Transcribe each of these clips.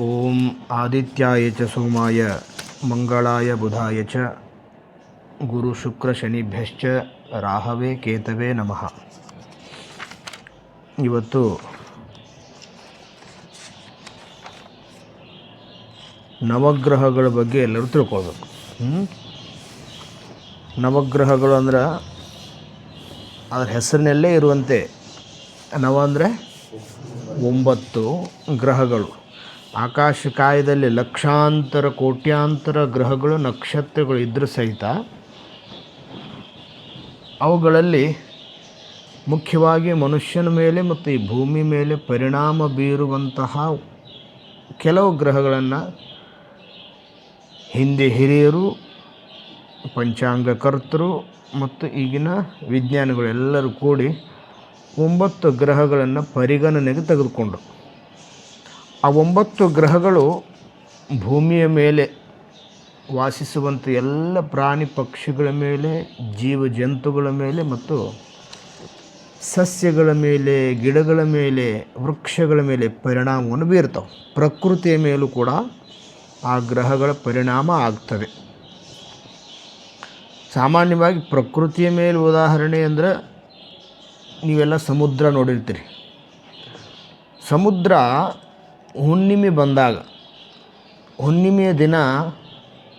ಓಂ ಆದಿತ್ಯಾಯ ಚ ಸೋಮಾಯ ಮಂಗಳಾಯ ಬುಧಾಯ ಚ ಗುರು ಶುಕ್ರ ಶನಿಭ್ಯಶ್ಚ ರಾಹವೇ ಕೇತವೇ ನಮಃ ಇವತ್ತು ನವಗ್ರಹಗಳ ಬಗ್ಗೆ ಎಲ್ಲರೂ ತಿಳ್ಕೊಳ್ಬೇಕು. ನವಗ್ರಹಗಳು ಅಂದ್ರೆ ಅದರ ಹೆಸರಿನಲ್ಲೇ ಇರುವಂತೆ. ನವ ಅಂದರೆ ಒಂಬತ್ತು ಗ್ರಹಗಳು. ಆಕಾಶ ಕಾಯದಲ್ಲಿ ಲಕ್ಷಾಂತರ, ಕೋಟ್ಯಾಂತರ ಗ್ರಹಗಳು, ನಕ್ಷತ್ರಗಳು ಇದ್ದರೂ ಸಹಿತ ಅವುಗಳಲ್ಲಿ ಮುಖ್ಯವಾಗಿ ಮನುಷ್ಯನ ಮೇಲೆ ಮತ್ತು ಈ ಭೂಮಿ ಮೇಲೆ ಪರಿಣಾಮ ಬೀರುವಂತಹ ಕೆಲವು ಗ್ರಹಗಳನ್ನು ಹಿಂದೆ ಹಿರಿಯರು ಪಂಚಾಂಗಕರ್ತರು ಮತ್ತು ಈಗಿನ ವಿಜ್ಞಾನಿಗಳೆಲ್ಲರೂ ಕೂಡಿ ಒಂಬತ್ತು ಗ್ರಹಗಳನ್ನು ಪರಿಗಣನೆಗೆ ತೆಗೆದುಕೊಂಡರು. ಆ ಒಂಬತ್ತು ಗ್ರಹಗಳು ಭೂಮಿಯ ಮೇಲೆ ವಾಸಿಸುವಂಥ ಎಲ್ಲ ಪ್ರಾಣಿ ಪಕ್ಷಿಗಳ ಮೇಲೆ ಜೀವ ಜಂತುಗಳ ಮೇಲೆ ಮತ್ತು ಸಸ್ಯಗಳ ಮೇಲೆ, ಗಿಡಗಳ ಮೇಲೆ, ವೃಕ್ಷಗಳ ಮೇಲೆ ಪರಿಣಾಮವನ್ನು ಬೀರ್ತಾವೆ. ಪ್ರಕೃತಿಯ ಮೇಲೂ ಕೂಡ ಆ ಗ್ರಹಗಳ ಪರಿಣಾಮ ಆಗ್ತವೆ. ಸಾಮಾನ್ಯವಾಗಿ ಪ್ರಕೃತಿಯ ಮೇಲೆ ಉದಾಹರಣೆ ಅಂದರೆ ನೀವೆಲ್ಲ ಸಮುದ್ರ ನೋಡಿರ್ತೀರಿ. ಸಮುದ್ರ ಹುಣ್ಣಿಮೆ ಬಂದಾಗ, ಹುಣ್ಣಿಮೆಯ ದಿನ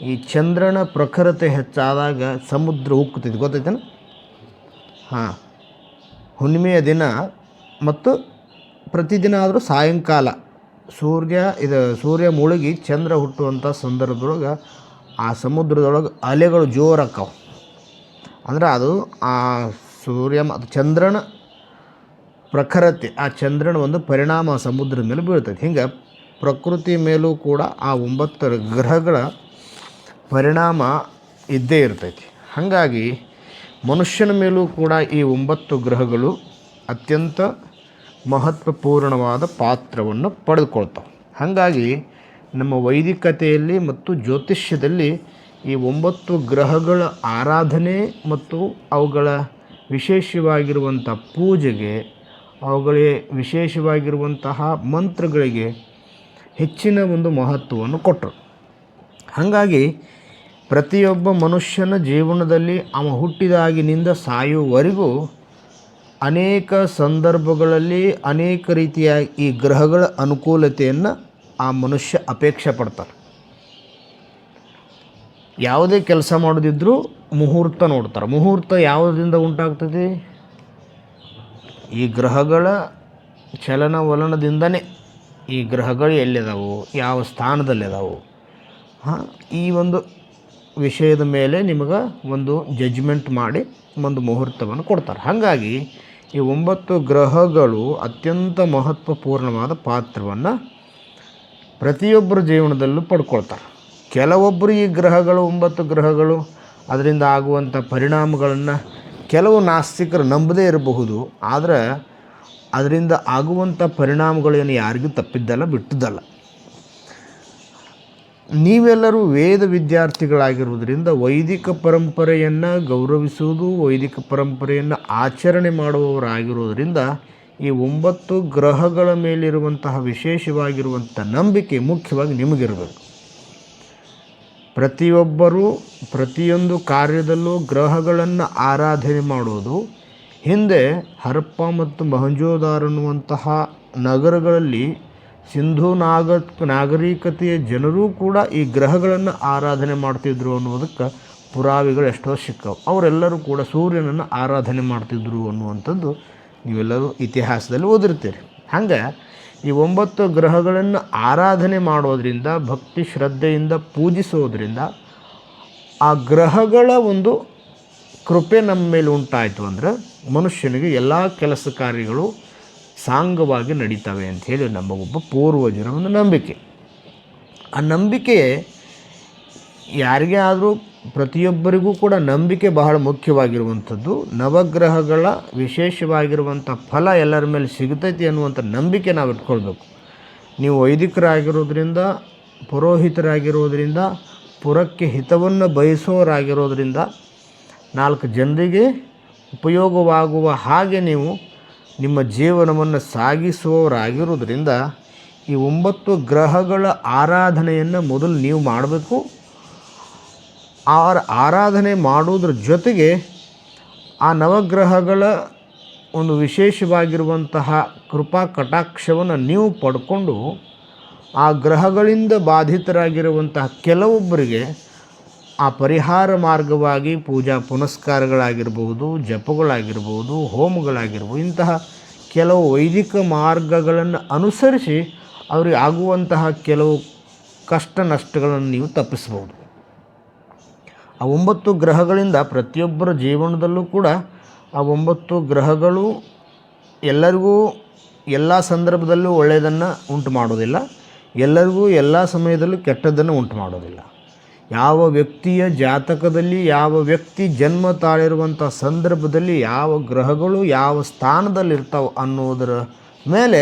ಈ ಚಂದ್ರನ ಪ್ರಖರತೆ ಹೆಚ್ಚಾದಾಗ ಸಮುದ್ರ ಉಕ್ಕುತ್ತಿದ್ದು ಗೊತ್ತೈತೇನು ಹಾಂ. ಹುಣ್ಣಿಮೆಯ ದಿನ ಮತ್ತು ಪ್ರತಿದಿನ ಆದರೂ ಸಾಯಂಕಾಲ ಸೂರ್ಯ, ಇದು ಸೂರ್ಯ ಮುಳುಗಿ ಚಂದ್ರ ಹುಟ್ಟುವಂಥ ಸಂದರ್ಭದೊಳಗೆ ಆ ಸಮುದ್ರದೊಳಗೆ ಅಲೆಗಳು ಜೋರಾಕ್ಕವು. ಅಂದ್ರೆ ಅದು ಆ ಸೂರ್ಯ ಮತ್ತು ಚಂದ್ರನ ಪ್ರಖರತೆ, ಆ ಚಂದ್ರನ ಒಂದು ಪರಿಣಾಮ ಸಮುದ್ರದ ಮೇಲೆ ಬೀಳ್ತದೆ. ಹಿಂಗೆ ಪ್ರಕೃತಿ ಮೇಲೂ ಕೂಡ ಆ ಒಂಬತ್ತು ಗ್ರಹಗಳ ಪರಿಣಾಮ ಇದ್ದೇ ಇರ್ತೈತಿ. ಹಾಗಾಗಿ ಮನುಷ್ಯನ ಮೇಲೂ ಕೂಡ ಈ ಒಂಬತ್ತು ಗ್ರಹಗಳು ಅತ್ಯಂತ ಮಹತ್ವಪೂರ್ಣವಾದ ಪಾತ್ರವನ್ನು ಪಡೆದುಕೊಳ್ತಾವೆ. ಹಾಗಾಗಿ ನಮ್ಮ ವೈದಿಕತೆಯಲ್ಲಿ ಮತ್ತು ಜ್ಯೋತಿಷ್ಯದಲ್ಲಿ ಈ ಒಂಬತ್ತು ಗ್ರಹಗಳ ಆರಾಧನೆ ಮತ್ತು ಅವುಗಳ ವಿಶೇಷವಾಗಿರುವಂಥ ಪೂಜೆಗೆ ಅವುಗಳಿಗೆ ವಿಶೇಷವಾಗಿರುವಂತಹ ಮಂತ್ರಗಳಿಗೆ ಹೆಚ್ಚಿನ ಒಂದು ಮಹತ್ವವನ್ನು ಕೊಟ್ಟರು. ಹಾಗಾಗಿ ಪ್ರತಿಯೊಬ್ಬ ಮನುಷ್ಯನ ಜೀವನದಲ್ಲಿ ಅವ ಹುಟ್ಟಿದಾಗಿನಿಂದ ಸಾಯುವವರೆಗೂ ಅನೇಕ ಸಂದರ್ಭಗಳಲ್ಲಿ ಅನೇಕ ರೀತಿಯ ಈ ಗ್ರಹಗಳ ಅನುಕೂಲತೆಯನ್ನು ಆ ಮನುಷ್ಯ ಅಪೇಕ್ಷೆ ಪಡ್ತಾರೆ ಯಾವುದೇ ಕೆಲಸ ಮಾಡದಿದ್ದರೂ ಮುಹೂರ್ತ ನೋಡ್ತಾರೆ. ಮುಹೂರ್ತ ಯಾವುದರಿಂದ ಉಂಟಾಗ್ತದೆ? ಈ ಗ್ರಹಗಳ ಚಲನವಲನದಿಂದನೇ ಈ ಗ್ರಹಗಳು ಎಲ್ಲಿದಾವು? ಯಾವ ಸ್ಥಾನದಲ್ಲಿದಾವು? ಹಾಂ, ಈ ಒಂದು ವಿಷಯದ ಮೇಲೆ ನಿಮಗೆ ಒಂದು ಜಜ್ಮೆಂಟ್ ಮಾಡಿ ಒಂದು ಮುಹೂರ್ತವನ್ನು ಕೊಡ್ತಾರೆ. ಹಾಗಾಗಿ ಈ ಒಂಬತ್ತು ಗ್ರಹಗಳು ಅತ್ಯಂತ ಮಹತ್ವಪೂರ್ಣವಾದ ಪಾತ್ರವನ್ನು ಪ್ರತಿಯೊಬ್ಬರ ಜೀವನದಲ್ಲೂ ಪಡ್ಕೊಳ್ತಾರೆ. ಕೆಲವೊಬ್ಬರು ಈ ಗ್ರಹಗಳು ಒಂಬತ್ತು ಗ್ರಹಗಳು, ಅದರಿಂದ ಆಗುವಂಥ ಪರಿಣಾಮಗಳನ್ನು ಕೆಲವು ನಾಸ್ತಿಕರು ನಂಬದೇ ಇರಬಹುದು, ಆದರೆ ಅದರಿಂದ ಆಗುವಂಥ ಪರಿಣಾಮಗಳೇನು ಯಾರಿಗೂ ತಪ್ಪಿದ್ದಲ್ಲ, ಬಿಟ್ಟದ್ದಲ್ಲ. ನೀವೆಲ್ಲರೂ ವೇದ ವಿದ್ಯಾರ್ಥಿಗಳಾಗಿರುವುದರಿಂದ ವೈದಿಕ ಪರಂಪರೆಯನ್ನು ಗೌರವಿಸುವುದು, ವೈದಿಕ ಪರಂಪರೆಯನ್ನು ಆಚರಣೆ ಮಾಡುವವರಾಗಿರುವುದರಿಂದ ಈ ಒಂಬತ್ತು ಗ್ರಹಗಳ ಮೇಲಿರುವಂತಹ ವಿಶೇಷವಾಗಿರುವಂಥ ನಂಬಿಕೆ ಮುಖ್ಯವಾಗಿ ನಿಮಗಿರಬೇಕು. ಪ್ರತಿಯೊಬ್ಬರೂ ಪ್ರತಿಯೊಂದು ಕಾರ್ಯದಲ್ಲೂ ಗ್ರಹಗಳನ್ನು ಆರಾಧನೆ ಮಾಡುವುದು. ಹಿಂದೆ ಹರಪ್ಪ ಮತ್ತು ಮಹಂಜೋದಾರ್ ಅನ್ನುವಂತಹ ನಗರಗಳಲ್ಲಿ ಸಿಂಧೂ ನಾಗ ನಾಗರಿಕತೆಯ ಜನರೂ ಕೂಡ ಈ ಗ್ರಹಗಳನ್ನು ಆರಾಧನೆ ಮಾಡ್ತಿದ್ರು ಅನ್ನುವುದಕ್ಕೆ ಪುರಾವೆಗಳು ಎಷ್ಟೋ ಸಿಕ್ಕವು. ಅವರೆಲ್ಲರೂ ಕೂಡ ಸೂರ್ಯನನ್ನು ಆರಾಧನೆ ಮಾಡ್ತಿದ್ರು ಅನ್ನುವಂಥದ್ದು ನೀವೆಲ್ಲರೂ ಇತಿಹಾಸದಲ್ಲಿ ಓದಿರ್ತೀರಿ. ಹಂಗೆ ಈ ಒಂಬತ್ತು ಗ್ರಹಗಳನ್ನು ಆರಾಧನೆ ಮಾಡೋದರಿಂದ, ಭಕ್ತಿ ಶ್ರದ್ಧೆಯಿಂದ ಪೂಜಿಸೋದ್ರಿಂದ ಆ ಗ್ರಹಗಳ ಒಂದು ಕೃಪೆ ನಮ್ಮ ಮೇಲೆ ಉಂಟಾಯಿತು ಅಂದರೆ ಮನುಷ್ಯನಿಗೆ ಎಲ್ಲ ಕೆಲಸ ಕಾರ್ಯಗಳು ಸಾಂಗವಾಗಿ ನಡೀತವೆ ಅಂಥೇಳಿ ನಮ್ಮ ಒಬ್ಬ ಪೂರ್ವಜರ ಒಂದು ನಂಬಿಕೆ. ಆ ನಂಬಿಕೆ ಯಾರಿಗೇ ಆದರೂ ಪ್ರತಿಯೊಬ್ಬರಿಗೂ ಕೂಡ ನಂಬಿಕೆ ಬಹಳ ಮುಖ್ಯವಾಗಿರುವಂಥದ್ದು. ನವಗ್ರಹಗಳ ವಿಶೇಷವಾಗಿರುವಂಥ ಫಲ ಎಲ್ಲರ ಮೇಲೆ ಸಿಗ್ತೈತಿ ಅನ್ನುವಂಥ ನಂಬಿಕೆ ನಾವು ಇಟ್ಕೊಳ್ಬೇಕು. ನೀವು ವೈದಿಕರಾಗಿರೋದ್ರಿಂದ, ಪುರೋಹಿತರಾಗಿರೋದ್ರಿಂದ, ಪುರಕ್ಕೆ ಹಿತವನ್ನು ಬಯಸೋರಾಗಿರೋದ್ರಿಂದ ನಾಲ್ಕು ಜನರಿಗೆ ಉಪಯೋಗವಾಗುವ ಹಾಗೆ ನೀವು ನಿಮ್ಮ ಜೀವನವನ್ನು ಸಾಗಿಸುವವರಾಗಿರೋದ್ರಿಂದ ಈ ಒಂಬತ್ತು ಗ್ರಹಗಳ ಆರಾಧನೆಯನ್ನು ಮೊದಲು ನೀವು ಮಾಡಬೇಕು. ಆ ಆರಾಧನೆ ಮಾಡುವುದ್ರ ಜೊತೆಗೆ ಆ ನವಗ್ರಹಗಳ ಒಂದು ವಿಶೇಷವಾಗಿರುವಂತಹ ಕೃಪಾ ಕಟಾಕ್ಷವನ್ನು ನೀವು ಪಡ್ಕೊಂಡು ಆ ಗ್ರಹಗಳಿಂದ ಬಾಧಿತರಾಗಿರುವಂತಹ ಕೆಲವೊಬ್ಬರಿಗೆ ಆ ಪರಿಹಾರ ಮಾರ್ಗವಾಗಿ ಪೂಜಾ ಪುನಸ್ಕಾರಗಳಾಗಿರ್ಬೋದು, ಜಪಗಳಾಗಿರ್ಬೋದು, ಹೋಮಗಳಾಗಿರ್ಬೋದು, ಇಂತಹ ಕೆಲವು ವೈದಿಕ ಮಾರ್ಗಗಳನ್ನು ಅನುಸರಿಸಿ ಅವರಿಗೆ ಆಗುವಂತಹ ಕೆಲವು ಕಷ್ಟ ನಷ್ಟಗಳನ್ನು ನೀವು ತಪ್ಪಿಸ್ಬೋದು ಆ ಒಂಬತ್ತು ಗ್ರಹಗಳಿಂದ ಪ್ರತಿಯೊಬ್ಬರ ಜೀವನದಲ್ಲೂ ಕೂಡ ಆ ಒಂಬತ್ತು ಗ್ರಹಗಳು ಎಲ್ಲರಿಗೂ ಎಲ್ಲ ಸಂದರ್ಭದಲ್ಲೂ ಒಳ್ಳೆಯದನ್ನು ಉಂಟು ಮಾಡೋದಿಲ್ಲ. ಎಲ್ಲರಿಗೂ ಎಲ್ಲ ಸಮಯದಲ್ಲೂ ಕೆಟ್ಟದ್ದನ್ನು ಉಂಟು ಮಾಡೋದಿಲ್ಲ. ಯಾವ ವ್ಯಕ್ತಿಯ ಜಾತಕದಲ್ಲಿ ಯಾವ ವ್ಯಕ್ತಿ ಜನ್ಮ ತಾಳಿರುವಂಥ ಸಂದರ್ಭದಲ್ಲಿ ಯಾವ ಗ್ರಹಗಳು ಯಾವ ಸ್ಥಾನದಲ್ಲಿರ್ತಾವೆ ಅನ್ನೋದರ ಮೇಲೆ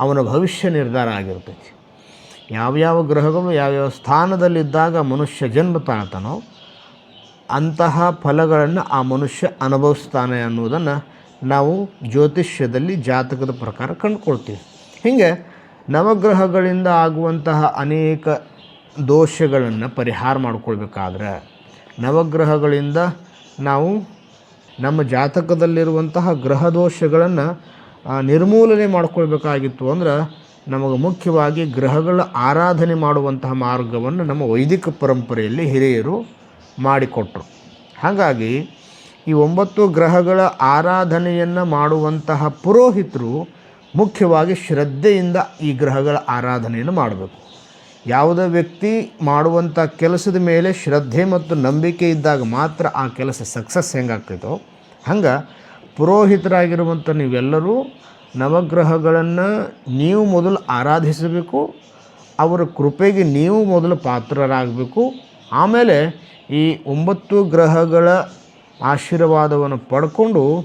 ಅವನ ಭವಿಷ್ಯ ನಿರ್ಧಾರ ಆಗಿರ್ತೈತಿ. ಯಾವ್ಯಾವ ಗ್ರಹಗಳು ಯಾವ್ಯಾವ ಸ್ಥಾನದಲ್ಲಿದ್ದಾಗ ಮನುಷ್ಯ ಜನ್ಮ ತಾಳ್ತಾನೋ ಅಂತಹ ಫಲಗಳನ್ನು ಆ ಮನುಷ್ಯ ಅನುಭವಿಸ್ತಾನೆ ಅನ್ನೋದನ್ನು ನಾವು ಜ್ಯೋತಿಷ್ಯದಲ್ಲಿ ಜಾತಕದ ಪ್ರಕಾರ ಕಂಡುಕೊಳ್ತೀವಿ. ಹೀಗೆ ನವಗ್ರಹಗಳಿಂದ ಆಗುವಂತಹ ಅನೇಕ ದೋಷಗಳನ್ನು ಪರಿಹಾರ ಮಾಡಿಕೊಳ್ಬೇಕಾದ್ರೆ ನವಗ್ರಹಗಳಿಂದ ನಾವು ನಮ್ಮ ಜಾತಕದಲ್ಲಿರುವಂತಹ ಗ್ರಹ ದೋಷಗಳನ್ನು ನಿರ್ಮೂಲನೆ ಮಾಡಿಕೊಳ್ಬೇಕಾಗಿತ್ತು ಅಂದ್ರೆ ನಮಗೆ ಮುಖ್ಯವಾಗಿ ಗ್ರಹಗಳ ಆರಾಧನೆ ಮಾಡುವಂತಹ ಮಾರ್ಗವನ್ನು ನಮ್ಮ ವೈದಿಕ ಪರಂಪರೆಯಲ್ಲಿ ಹಿರಿಯರು ಮಾಡಿಕೊಟ್ರು. ಹಾಗಾಗಿ ಈ ಒಂಬತ್ತು ಗ್ರಹಗಳ ಆರಾಧನೆಯನ್ನು ಮಾಡುವಂತಹ ಪುರೋಹಿತರು ಮುಖ್ಯವಾಗಿ ಶ್ರದ್ಧೆಯಿಂದ ಈ ಗ್ರಹಗಳ ಆರಾಧನೆಯನ್ನು ಮಾಡಬೇಕು. ಯಾವುದೇ ವ್ಯಕ್ತಿ ಮಾಡುವಂಥ ಕೆಲಸದ ಮೇಲೆ ಶ್ರದ್ಧೆ ಮತ್ತು ನಂಬಿಕೆ ಇದ್ದಾಗ ಮಾತ್ರ ಆ ಕೆಲಸ ಸಕ್ಸಸ್ ಹೆಂಗಾಗ್ತೈತೋ, ಹಂಗೆ ಪುರೋಹಿತರಾಗಿರುವಂಥ ನೀವೆಲ್ಲರೂ ನವಗ್ರಹಗಳನ್ನು ನೀವು ಮೊದಲು ಆರಾಧಿಸಬೇಕು, ಅವರ ಕೃಪೆಗೆ ನೀವು ಮೊದಲು ಪಾತ್ರರಾಗಬೇಕು ಆಮೇಲೆ ಈ ಒಂಬತ್ತು ಗ್ರಹಗಳ ಆಶೀರ್ವಾದವನ್ನು ಪಡ್ಕೊಂಡು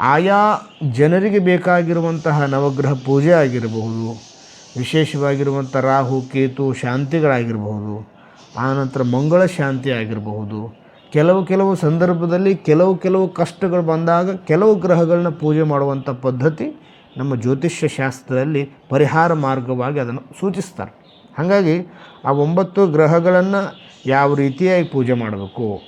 ಆಯಾ ಜನರಿಗೆ ಬೇಕಾಗಿರುವಂತಹ ನವಗ್ರಹ ಪೂಜೆ ಆಗಿರಬಹುದು. ವಿಶೇಷವಾಗಿರುವಂಥ ರಾಹು, ಕೇತು, ಶಾಂತಿಗಳಾಗಿರಬಹುದು. ಆನಂತರ ಮಂಗಳ ಶಾಂತಿ ಆಗಿರಬಹುದು. ಕೆಲವು ಕೆಲವು ಸಂದರ್ಭದಲ್ಲಿ ಕೆಲವು ಕೆಲವು ಕಷ್ಟಗಳು ಬಂದಾಗ ಕೆಲವು ಗ್ರಹಗಳನ್ನ ಪೂಜೆ ಮಾಡುವಂಥ ಪದ್ಧತಿ ನಮ್ಮ ಜ್ಯೋತಿಷ್ಯ ಶಾಸ್ತ್ರದಲ್ಲಿ ಪರಿಹಾರ ಮಾರ್ಗವಾಗಿ ಅದನ್ನು ಸೂಚಿಸ್ತಾರೆ. ಹಾಗಾಗಿ ಆ ಒಂಬತ್ತು ಗ್ರಹಗಳನ್ನು ಯಾವ ರೀತಿಯಾಗಿ ಪೂಜೆ ಮಾಡಬೇಕು?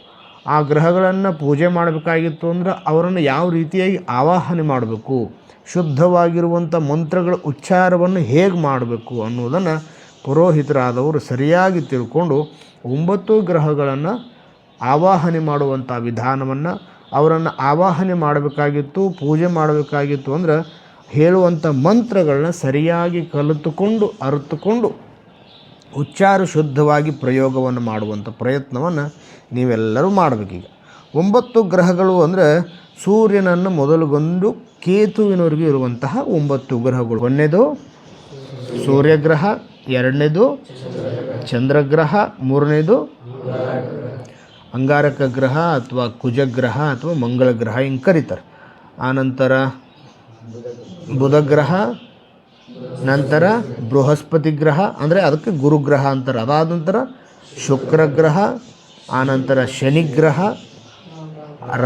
ಆ ಗ್ರಹಗಳನ್ನು ಪೂಜೆ ಮಾಡಬೇಕಾಗಿತ್ತು ಅಂದ್ರೆ ಅವರನ್ನು ಯಾವ ರೀತಿಯಾಗಿ ಆವಾಹನೆ ಮಾಡಬೇಕು? ಶುದ್ಧವಾಗಿರುವಂಥ ಮಂತ್ರಗಳ ಉಚ್ಚಾರವನ್ನು ಹೇಗೆ ಮಾಡಬೇಕು ಅನ್ನೋದನ್ನು ಪುರೋಹಿತರಾದವರು ಸರಿಯಾಗಿ ತಿಳ್ಕೊಂಡು ಒಂಬತ್ತು ಗ್ರಹಗಳನ್ನು ಆವಾಹನೆ ಮಾಡುವಂಥ ವಿಧಾನವನ್ನು ಅವರನ್ನು ಆವಾಹನೆ ಮಾಡಬೇಕಾಗಿತ್ತು, ಪೂಜೆ ಮಾಡಬೇಕಾಗಿತ್ತು ಅಂದ್ರೆ ಹೇಳುವಂಥ ಮಂತ್ರಗಳನ್ನ ಸರಿಯಾಗಿ ಕಲಿತುಕೊಂಡು ಅರಿತುಕೊಂಡು ಉಚ್ಚಾರ ಶುದ್ಧವಾಗಿ ಪ್ರಯೋಗವನ್ನು ಮಾಡುವಂಥ ಪ್ರಯತ್ನವನ್ನು ನೀವೆಲ್ಲರೂ ಮಾಡಬೇಕೀಗ ಒಂಬತ್ತು ಗ್ರಹಗಳು ಅಂದರೆ ಸೂರ್ಯನನ್ನು ಮೊದಲುಗೊಂಡು ಕೇತುವಿನವರೆಗೂ ಇರುವಂತಹ ಒಂಬತ್ತು ಗ್ರಹಗಳು. ಒಂದನೇದು ಸೂರ್ಯಗ್ರಹ, ಎರಡನೇದು ಚಂದ್ರಗ್ರಹ, ಮೂರನೇದು ಅಂಗಾರಕ ಗ್ರಹ ಅಥವಾ ಕುಜಗ್ರಹ ಅಥವಾ ಮಂಗಳ ಗ್ರಹ ಹಿಂಗೆ ಕರೀತಾರೆ. ಆನಂತರ ಬುಧಗ್ರಹ ನಂತರ ಬೃಹಸ್ಪತಿ ಗ್ರಹ, ಅಂದರೆ ಅದಕ್ಕೆ ಗುರುಗ್ರಹ ಅಂತಾರೆ. ಅದಾದ ನಂತರ ಶುಕ್ರಗ್ರಹ ಆನಂತರ ಶನಿಗ್ರಹ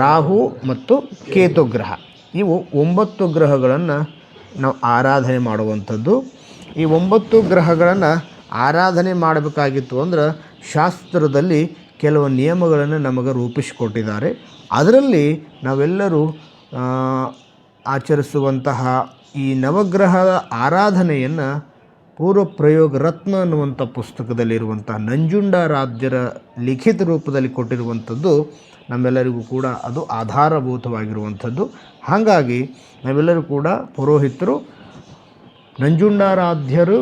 ರಾಹು ಮತ್ತು ಕೇತು ಗ್ರಹ. ಇವು ಒಂಬತ್ತು ಗ್ರಹಗಳನ್ನು ನಾವು ಆರಾಧನೆ ಮಾಡುವಂಥದ್ದು. ಈ ಒಂಬತ್ತು ಗ್ರಹಗಳನ್ನು ಆರಾಧನೆ ಮಾಡಬೇಕಾಗಿತ್ತು ಅಂದ್ರೆ ಶಾಸ್ತ್ರದಲ್ಲಿ ಕೆಲವು ನಿಯಮಗಳನ್ನು ನಮಗೆ ರೂಪಿಸಿಕೊಟ್ಟಿದ್ದಾರೆ. ಅದರಲ್ಲಿ ನಾವೆಲ್ಲರೂ ಆಚರಿಸುವಂತಹ ಈ ನವಗ್ರಹದ ಆರಾಧನೆಯನ್ನು ಪೂರ್ವ ಪ್ರಯೋಗ ರತ್ನ ಅನ್ನುವಂಥ ಪುಸ್ತಕದಲ್ಲಿರುವಂಥ ನಂಜುಂಡಾರಾಧ್ಯರ ಲಿಖಿತ ರೂಪದಲ್ಲಿ ಕೊಟ್ಟಿರುವಂಥದ್ದು ನಮ್ಮೆಲ್ಲರಿಗೂ ಕೂಡ ಅದು ಆಧಾರಭೂತವಾಗಿರುವಂಥದ್ದು. ಹಾಗಾಗಿ ನಾವೆಲ್ಲರೂ ಕೂಡ ಪುರೋಹಿತರು, ನಂಜುಂಡಾರಾಧ್ಯರು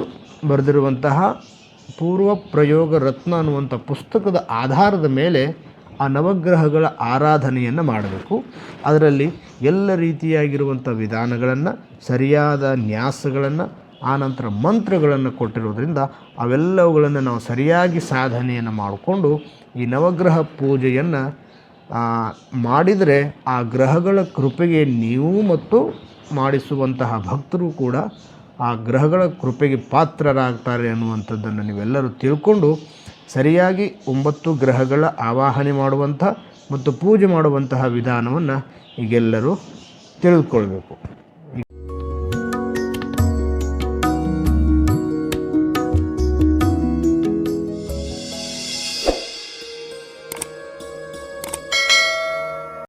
ಬರೆದಿರುವಂತಹ ಪೂರ್ವ ಪ್ರಯೋಗ ರತ್ನ ಅನ್ನುವಂಥ ಪುಸ್ತಕದ ಆಧಾರದ ಮೇಲೆ ಆ ನವಗ್ರಹಗಳ ಆರಾಧನೆಯನ್ನು ಮಾಡಬೇಕು. ಅದರಲ್ಲಿ ಎಲ್ಲ ರೀತಿಯಾಗಿರುವಂಥ ವಿಧಾನಗಳನ್ನು, ಸರಿಯಾದ ನ್ಯಾಸಗಳನ್ನು, ಆನಂತರ ಮಂತ್ರಗಳನ್ನು ಕೊಟ್ಟಿರೋದ್ರಿಂದ ಅವೆಲ್ಲವುಗಳನ್ನು ನಾವು ಸರಿಯಾಗಿ ಸಾಧನೆಯನ್ನು ಮಾಡಿಕೊಂಡು ಈ ನವಗ್ರಹ ಪೂಜೆಯನ್ನು ಮಾಡಿದರೆ ಆ ಗ್ರಹಗಳ ಕೃಪೆಗೆ ನೀವು ಮತ್ತು ಮಾಡಿಸುವಂತಹ ಭಕ್ತರು ಕೂಡ ಆ ಗ್ರಹಗಳ ಕೃಪೆಗೆ ಪಾತ್ರರಾಗ್ತಾರೆ ಅನ್ನುವಂಥದ್ದನ್ನು ನೀವೆಲ್ಲರೂ ತಿಳ್ಕೊಂಡು ಸರಿಯಾಗಿ ಒಂಬತ್ತು ಗ್ರಹಗಳ ಆವಾಹನೆ ಮಾಡುವಂಥ ಮತ್ತು ಪೂಜೆ ಮಾಡುವಂತಹ ವಿಧಾನವನ್ನು ಈಗೆಲ್ಲರೂ ತಿಳಿದುಕೊಳ್ಬೇಕು.